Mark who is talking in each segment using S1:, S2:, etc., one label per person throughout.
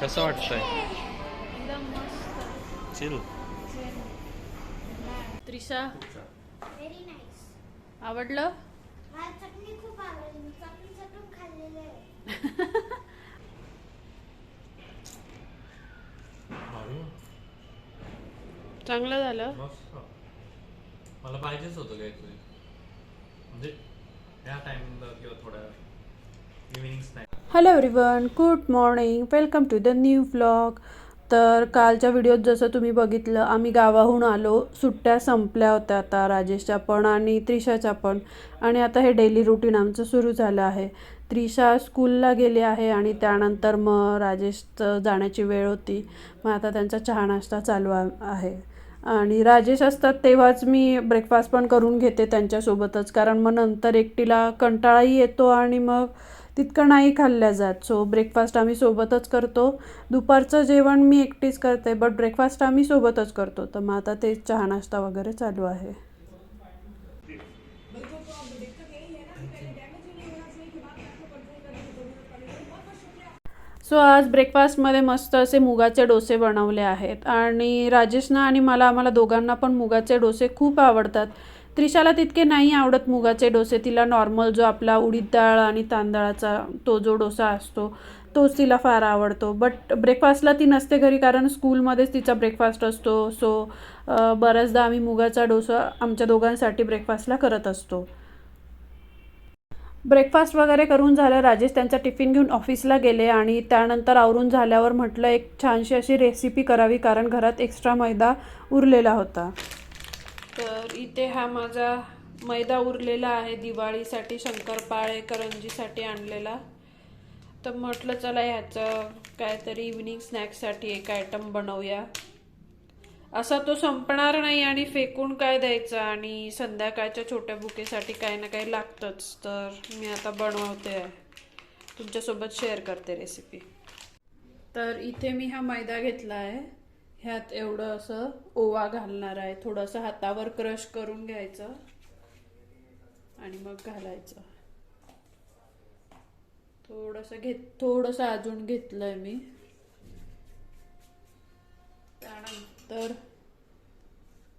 S1: कसं वाटतंय?
S2: एकदम मस्त
S1: चिल
S2: त्रिशा आवडलं?
S3: मला चटणी खूप आवडली. मी चटणी चटून खाल्लेलं आहे.
S2: चांगलं झालं.
S1: मला पाहिजेच होतं काहीतरी. म्हणजे या टाइमला किंवा थोड्या evening snack
S2: hello everyone good morning welcome to the new vlog तर कालच्या व्हिडिओत जसं तुम्ही बघितलं आम्ही गावाहून आलो. सुट्ट्या संपल्या होत्या आता राजेशच्या पण आणि त्रिशाच्या पण. आणि आता हे डेली रुटीन आमचं सुरू झालं आहे. त्रिशा स्कूलला गेली आहे आणि त्यानंतर मग राजेशचं जाण्याची वेळ होती. मग आता त्यांचा चहा नाश्ता चालू आ- आहे. आणि राजेश असतात तेव्हाच मी ब्रेकफास्ट पण करून घेते त्यांच्यासोबतच. कारण मग नंतर एकटीला कंटाळाही येतो आणि मग तितकं नाही खाल्ल्या जात. सो ब्रेकफास्ट आम्ही सोबतच करतो. दुपारचं जेवण मी एकटीच करते बट ब्रेकफास्ट आम्ही सोबतच करतो. तर मग आता ते चहा नाश्ता वगैरे चालू आहे. सो आज ब्रेकफास्टमध्ये मस्त असे मुगाचे डोसे बनवले आहेत. आणि राजेशना आणि मला आम्हाला दोघांना पण मुगाचे डोसे खूप आवडतात. त्रिशाला तितके नाही आवडत मुगाचे डोसे. तिला नॉर्मल जो आपला उडीद डाळ आणि तांदळाचा तो जो डोसा असतो तोच तिला फार आवडतो. बट ब्रेकफास्टला ती नसते घरी कारण स्कूलमध्येच तिचा ब्रेकफास्ट असतो. सो बऱ्याचदा आम्ही मुगाचा डोसा आमच्या दोघांसाठी ब्रेकफास्टला करत असतो. ब्रेकफास्ट वगैरे करून झालं राजेश त्यांचा टिफिन घेऊन ऑफिसला गेले आणि त्यानंतर आवरून झाल्यावर म्हटलं एक छानशी अशी रेसिपी करावी कारण घरात एक्स्ट्रा मैदा उरलेला होता. तर इथे हा माझा मैदा उरलेला आहे दिवाळीसाठी शंकरपाळे करंजीसाठी आणलेला. तर म्हटलं चला ह्याचं काहीतरी इव्हिनिंग स्नॅक्ससाठी एक आयटम बनवूया. असा तो संपणार नाही आणि फेकून काय द्यायचा आणि संध्याकाळच्या छोट्या बुकेसाठी काही ना काही लागतंच. तर मी आता बनवते. आहे तुमच्यासोबत शेअर करते रेसिपी तर इथे मी हा मैदा घेतला आहे. ह्यात एवढं असं ओवा घालणार आहे. थोडंसं हातावर क्रश करून घ्यायचं आणि मग घालायचं. थोडंसं घेत थोडंसं अजून घेतलंय मी. त्यानंतर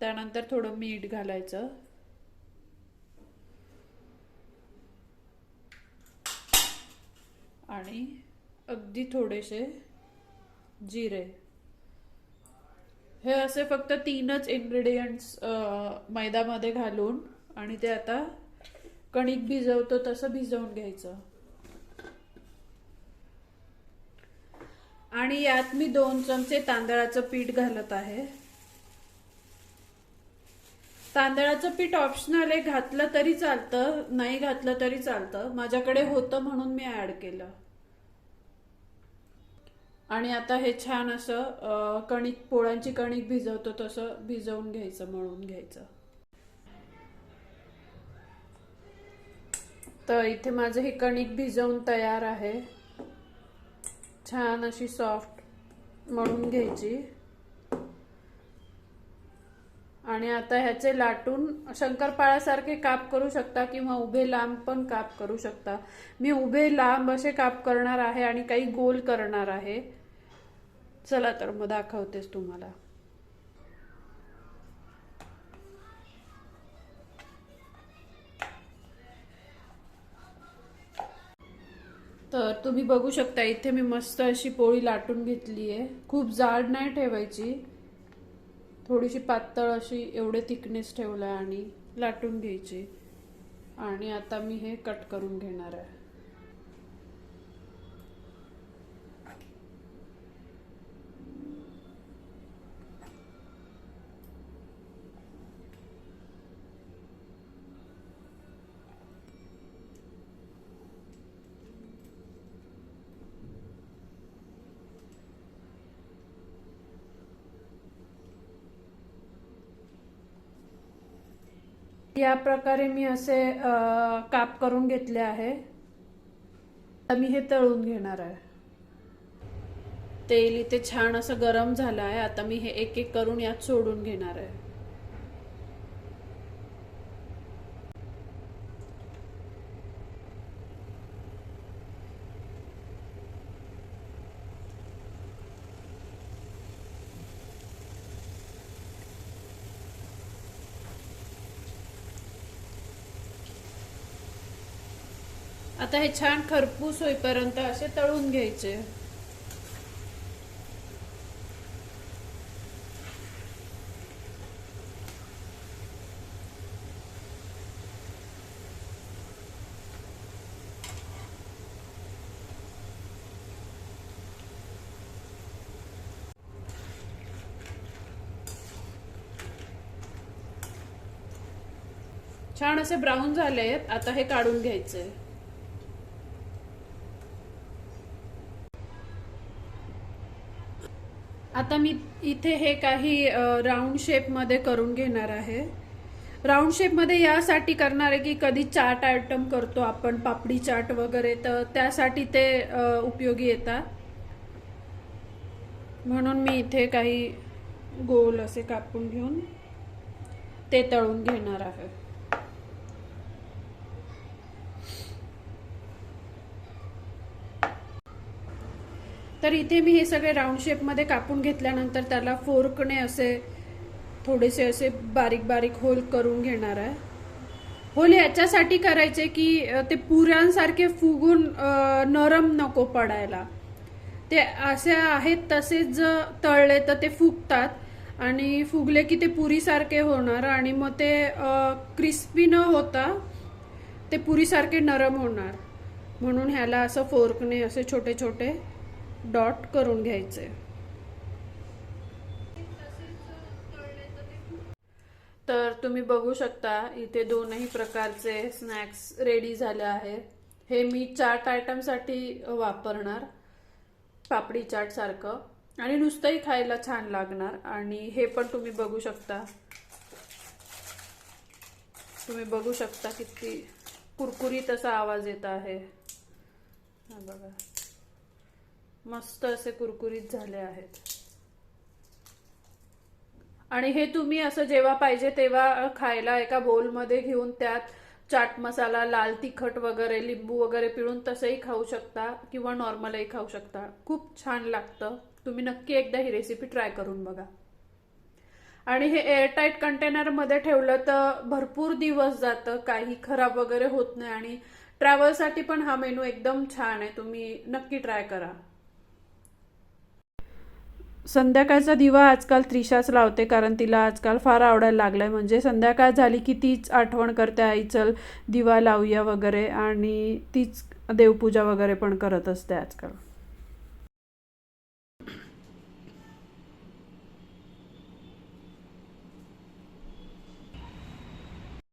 S2: त्यानंतर थोडं मीठ घालायचं. आणि अगदी थोडेसे जिरे. हे असे फक्त तीनच इन्ग्रेडियंट्स मैदामध्ये घालून आणि ते आता कणिक भिजवतो तसं भिजवून घ्यायचं. आणि यात मी दोन चमचे तांदळाचं पीठ घालत आहे. तांदळाचं पीठ ऑप्शनल आहे घातलं तरी चालतं नाही घातलं तरी चालतं. माझ्याकडे होतं म्हणून मी ऍड केलं. आणि आता हे छान असं कणिक पोळ्यांची कणिक भिजवतो तसं भिजवून घ्यायचं मळून घ्यायचं. तर इथे माझं हे कणिक भिजवून तयार आहे. छान अशी सॉफ्ट मळून घ्यायची. आणि आता ह्याचे लाटून शंकरपाळ्यासारखे काप करू शकता किंवा उभे लांब पण काप करू शकता. मी उभे लांब असे काप करणार आहे आणि काही गोल करणार आहे. चला तर मग दाखवतेस तुम्हाला. तर तुम्ही बघू शकता इथे मी मस्त अशी पोळी लाटून घेतली आहे खूप जाड नाही ठेवायची. थोडीशी पातळ अशी एवढे थिकनेस ठेवला आणि लाटून घ्यायची. आणि आता मी हे कट करून घेणार आहे. या प्रकारे मी असे काप करून घेतले आहे. आता मी हे तळून घेणार आहे. तेल इथे छान असं गरम झालं आहे. आता मी हे एक एक करून यात सोडून घेणार आहे. आता हे छान खरपूस होईपर्यंत असे तळून घ्यायचे. छान असे ब्राऊन झाले आहेत आता हे काढून घ्यायचे. आता मी इथे हे काही राऊंड शेपमध्ये करून घेणार आहे. राऊंड शेपमध्ये यासाठी करणार आहे की कधी चाट आयटम करतो आपण पापडी चाट वगैरे तर त्यासाठी ते उपयोगी येतात. म्हणून मी इथे काही गोल असे कापून घेऊन ते तळून घेणार आहे. तर इथे मी हे सगळे राऊंड शेपमध्ये कापून घेतल्यानंतर त्याला फोर्कने असे थोडेसे असे बारीक बारीक होल करून घेणार आहे. होल याच्यासाठी करायचे की ते पुऱ्यांसारखे फुगून नरम नको पडायला. ते असे आहेत तसेच जर तळले तर ते फुगतात आणि फुगले की ते पुरीसारखे होणार आणि मग ते क्रिस्पी न होता ते पुरीसारखे नरम होणार. म्हणून ह्याला असं फोर्कने असे छोटे छोटे डॉट करून घ्यायचे. तर तुम्ही बघू शकता इथे दोनही प्रकारचे स्नॅक्स रेडी झाले आहेत हे मी चाट आयटमसाठी वापरणार पापडी चाट सारखं. आणि नुसतंही खायला छान लागणार. आणि हे पण तुम्ही बघू शकता. तुम्ही बघू शकता किती कुरकुरीत असा आवाज येत आहे. बघा. मस्त असे कुरकुरीत झाले आहेत. आणि हे तुम्ही असं जेव्हा पाहिजे तेव्हा खायला एका बोलमध्ये घेऊन त्यात चाट मसाला लाल तिखट वगैरे लिंबू वगैरे पिळून तसंही खाऊ शकता किंवा नॉर्मलही खाऊ शकता. खूप छान लागतं. तुम्ही नक्की एकदा ही रेसिपी ट्राय करून बघा. आणि हे एअरटाईट कंटेनरमध्ये ठेवलं तर भरपूर दिवस जातं. काही खराब वगैरे होत नाही आणि ट्रॅव्हलसाठी पण हा मेनू एकदम छान आहे. तुम्ही नक्की ट्राय करा. संध्याकाळचा दिवा आजकाल त्रिशाच लावते कारण तिला आजकाल फार आवडायला लागलाय. म्हणजे संध्याकाळ झाली की तीच आठवण करते आई चल दिवा लावूया वगैरे आणि तीच देवपूजा वगैरे पण करत असते आजकाल.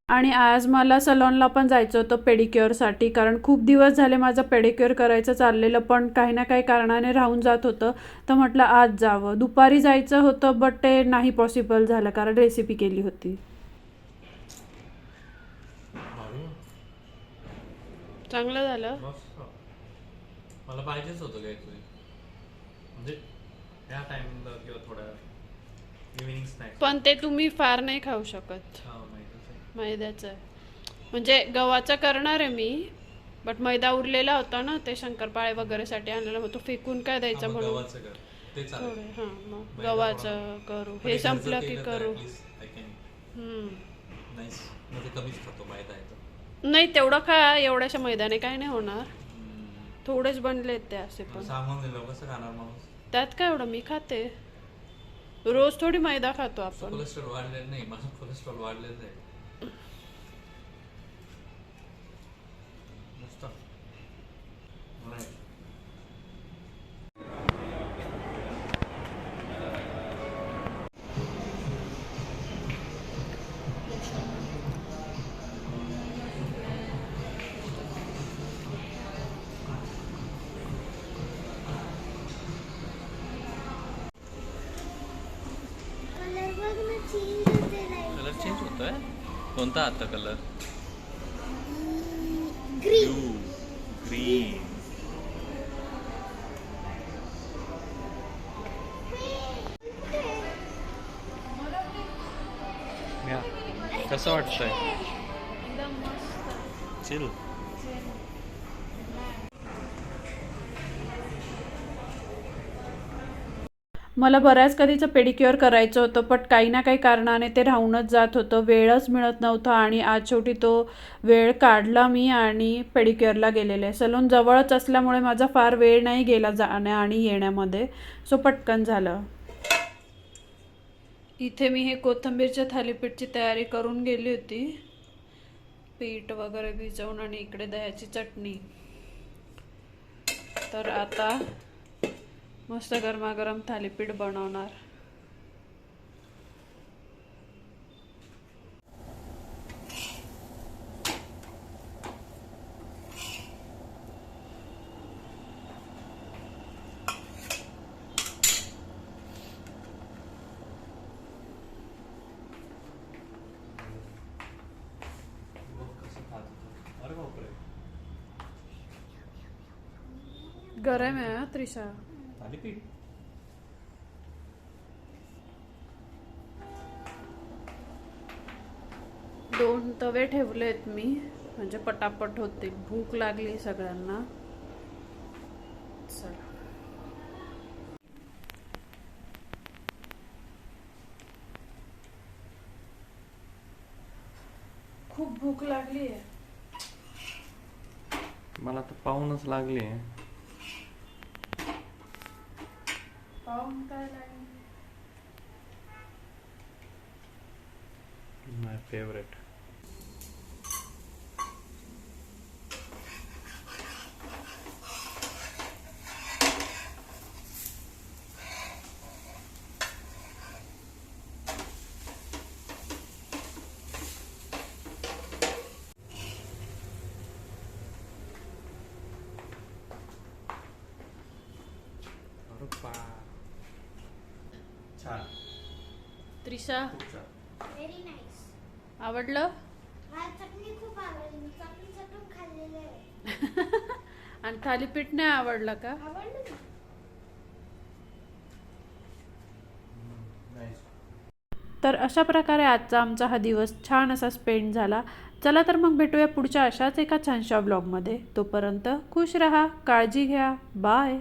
S2: आणि आज मला सलॉनला पण जायचं होतं पेडिक्युअरसाठी कारण खूप दिवस झाले माझं पेडिक्युअर करायचं चाललेलं पण काही ना काही कारणाने राहून जात होतं. तर म्हटलं आज जावं. दुपारी जायचं होतं बट ते नाही पॉसिबल झालं कारण रेसिपी केली होती. चांगलं झालं.
S1: मला पाहिजेच होतं म्हणजे ह्या टाइमला किंवा थोड्या इव्हिनिंग स्नॅक्स
S2: पण ते तुम्ही फार नाही खाऊ शकत.
S1: हा.
S2: मैद्याचं आहे. म्हणजे गव्हाचं करणार आहे मी बट मैदा उरलेला होता ना ते शंकरपाळे वगैरेसाठी आणलेला मग तो फेकून काय द्यायचा म्हणून?
S1: गव्हाचं कर.
S2: थोडे हां मग गव्हाचं करू. हे संपलं की करू. नाही तेवढं खा एवढ्याशा मैदाने काय नाही होणार. थोडेच बनलेत ते असे पण. त्यात काय एवढं मी खाते. रोज थोडी मैदा खातो आपण.
S1: कोलेस्ट्रॉल वाढलेलं नाही माझं कोलेस्ट्रॉल वाढलेलं आहे. कोणता आता कलर
S3: ग्रीन
S1: ग्रीन कसं वाटतंय चिल
S2: मला बऱ्याच कधीचं पेडिक्युअर करायचं होतं पण काही ना काही कारणाने ते राहूनच जात होतं. वेळच मिळत नव्हता आणि आज शेवटी तो वेळ काढला मी आणि पेडिक्युअरला गेलेले. सलून जवळच असल्यामुळे माझा फार वेळ नाही गेला जाण्या आणि येण्यामध्ये. सो पटकन झालं. इथे मी हे कोथिंबीरच्या थालीपीठची तयारी करून गेली होती. पीठ वगैरे भिजवून आणि इकडे दह्याची चटणी. तर आता मस्त गरमागरम थालीपीठ बनवणार. गरम आहे त्रिशा.
S1: थालीपीठ
S2: दोन तवे ठेवलेत मी. म्हणजे पटापट होते. भूक लागली सगळ्यांना. चला. खूप भूक लागली आहे
S1: मला तर पाहूनच लागली
S2: पाहून काय लागली त्रिशा
S3: व्हेरी नाईस
S2: आवडलं?
S3: मला चटणी खूप आवडली. मी चटणी चटून खाल्लेलं आहे.
S2: आणि थालीपीठ नाही आवडलं का?
S3: आवडलं
S2: तर अशा प्रकारे आजचा आमचा हा दिवस छान असा स्पेंड झाला. चला तर मग भेटूया पुढच्या अशाच एका छानशा ब्लॉगमध्ये तोपर्यंत खुश रहा काळजी घ्या. बाय